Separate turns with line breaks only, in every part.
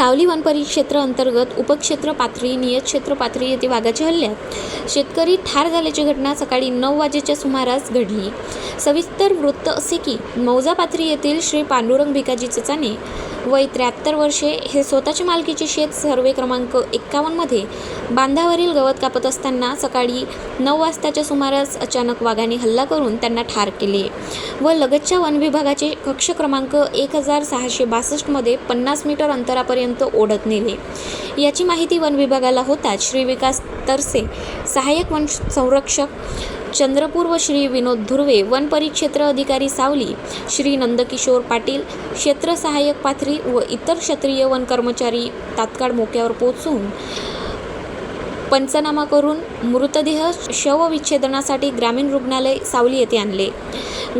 सावली वन परिक्षेत्र अंतर्गत उपक्षेत्र पाथरी नियतक्षेत्र पाथरी येथे वाघाच्या हल्ल्यात शेतकरी ठार झाल्याची घटना सकाळी नऊ वाजेच्या सुमारास घडली. सविस्तर वृत्त असे की मौजा पाथरी येथील श्री पांडुरंग भिकाजी चचाने वय त्र्याहत्तर वर्षे हे स्वतःच्या मालकीचे शेत सर्वे क्रमांक एक्कावन्नमध्ये बांधावरील गवत कापत असताना सकाळी नऊ वाजताच्या सुमारास अचानक वाघाने हल्ला करून त्यांना ठार केले व लगतच्या वन विभागाचे कक्ष क्रमांक एक हजार सहाशे बासष्टमध्ये पन्नास मीटर अंतरापर्यंत ओढत नेले याची माहिती वन विभागाला होताच श्री विकास तरसे सहाय्यक वन संरक्षक चंद्रपूर व श्री विनोद धुर्वे वन परिक्षेत्र अधिकारी सावली श्री नंदकिशोर पाटील क्षेत्र सहाय्यक पाथरी व इतर क्षत्रिय वन कर्मचारी तात्काळ मोक्यावर पोहोचून पंचनामा करून मृतदेह शवविच्छेदनासाठी ग्रामीण रुग्णालय सावली येथे आणले.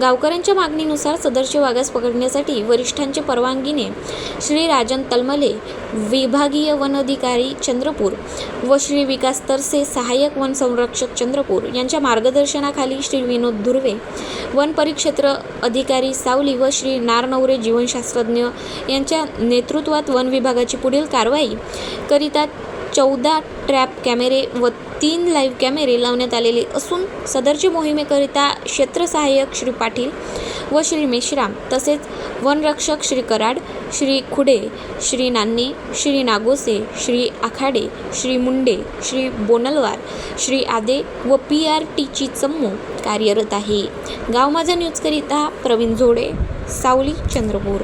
गावकऱ्यांच्या मागणीनुसार सदरचे वाघास पकडण्यासाठी वरिष्ठांच्या परवानगीने श्री राजन तलमले विभागीय वन अधिकारी चंद्रपूर व श्री विकास तरसे सहाय्यक वन संरक्षक चंद्रपूर यांच्या मार्गदर्शनाखाली श्री विनोद धुर्वे वन परिक्षेत्र अधिकारी सावली व श्री नारनवरे जीवनशास्त्रज्ञ यांच्या नेतृत्वात वन विभागाची पुढील कारवाई करिता चौदा ट्रॅप कॅमेरे व तीन लाईव्ह कॅमेरे लावण्यात आलेले असून सदरच्या मोहिमेकरिता क्षेत्र सहाय्यक श्री पाटील व श्री मेश्राम तसेच वनरक्षक श्री कराड श्री खुडे श्री नान्ने श्री नागोसे श्री आखाडे श्री मुंडे श्री बोनलवार श्री आदे व पी आर टीची चम्मू कार्यरत आहे. गाव माझा न्यूजकरिता प्रवीण झोडे सावली चंद्रपूर.